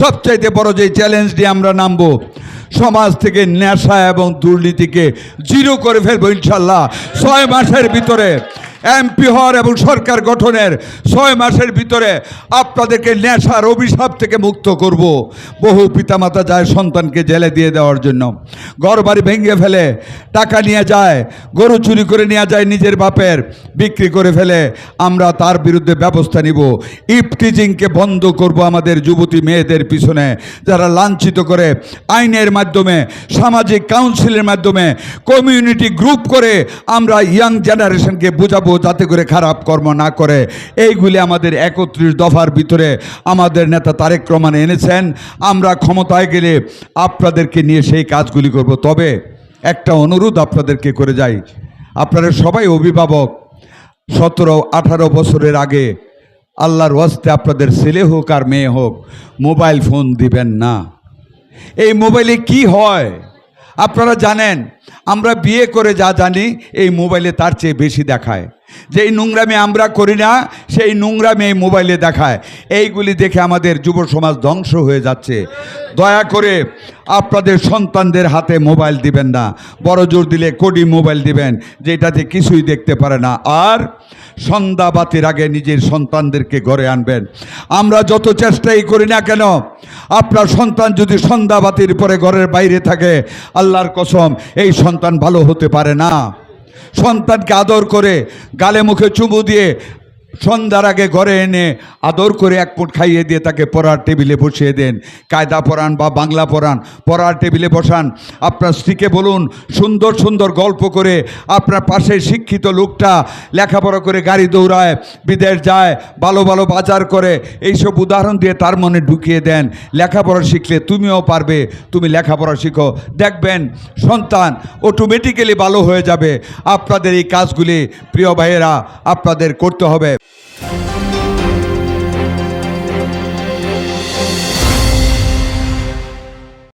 সবচাইতে বড় যে চ্যালেঞ্জ নিয়ে আমরা নামবো, সমাজ থেকে নেশা এবং দুর্নীতিকে জিরো করে ফেলব ইনশাল্লাহ। ছয় মাসের ভিতরে এমপি হওয়ার এবং সরকার গঠনের ছয় মাসের ভিতরে আপনাদেরকে নেশার অভিশাপ থেকে মুক্ত করব। বহু পিতামাতা যায় সন্তানকে জেলে দিয়ে দেওয়ার জন্য। ঘর বাড়ি ভেঙে ফেলে, টাকা নিয়ে যায়, গরু চুরি করে নিয়ে যায় নিজের বাপের, বিক্রি করে ফেলে। আমরা তার বিরুদ্ধে ব্যবস্থা নিব। ইফটিজিংকে বন্ধ করব আমাদের যুবতী মেয়েদের পিছনে, যারা লাঞ্ছিত করে আইনের মাধ্যমে, সামাজিক কাউন্সিলের মাধ্যমে, কমিউনিটি গ্রুপ করে আমরা ইয়াং জেনারেশনকে বোঝাবো। যাতে করে খারাপ কর্ম না করে। এইগুলি আমাদের একত্রিশ দফার ভিতরে আমাদের নেতা তারেক রহমান এনেছেন। আমরা ক্ষমতায় গেলে আপনাদেরকে নিয়ে সেই কাজগুলি করব। তবে একটা অনুরোধ আপনাদেরকে করে যাই। আপনারা সবাই অভিভাবক, সতেরো, আঠারো বছরের আগে আল্লাহর ওয়াস্তে আপনাদের ছেলে হোক আর মেয়ে হোক, মোবাইল ফোন দিবেন না। এই মোবাইলে কি হয়? আপনারা জানেন, আমরা বিয়ে করে যা জানি, এই মোবাইলে তার চেয়ে বেশি দেখায়। যেই নোংরামি আমরা করি না, সেই নোংরামি এই মোবাইলে দেখায়। এইগুলি দেখে আমাদের যুব সমাজ ধ্বংস হয়ে যাচ্ছে। দয়া করে আপনাদের সন্তানদের হাতে মোবাইল দিবেন না। বড় জোর দিলে কোডি মোবাইল দিবেন যেটাতে কিছুই দেখতে পারে না। আর সন্ধ্যাবাতির আগে নিজের সন্তানদেরকে ঘরে আনবেন। আমরা যত চেষ্টাই করি না কেন, আপনার সন্তান যদি সন্ধ্যাবাতির পরে ঘরের বাইরে থাকে, আল্লাহর কসম, এই সন্তান ভালো হতে পারে না। সন্তানকে আদর করে গালে মুখে চুমু দিয়ে সন্ধ্যার আগে ঘরে এনে আদর করে এক ফুট খাইয়ে দিয়ে তাকে পড়ার টেবিলে বসিয়ে দেন। কায়দা পড়ান বা বাংলা পড়ান, পড়ার টেবিলে বসান। আপনার স্ত্রীকে বলুন, সুন্দর সুন্দর গল্প করে আপনার পাশে শিক্ষিত লোকটা লেখাপড়া করে গাড়ি দৌড়ায়, বিদেশ যায়, ভালো ভালো বাজার করে, এইসব উদাহরণ দিয়ে তার মনে ঢুকিয়ে দেন। লেখাপড়া শিখলে তুমিও পারবে, তুমি লেখাপড়া শিখো। দেখবেন, সন্তান অটোমেটিক্যালি ভালো হয়ে যাবে। আপনাদের এই কাজগুলি, প্রিয় ভাইয়েরা, আপনাদের করতে হবে।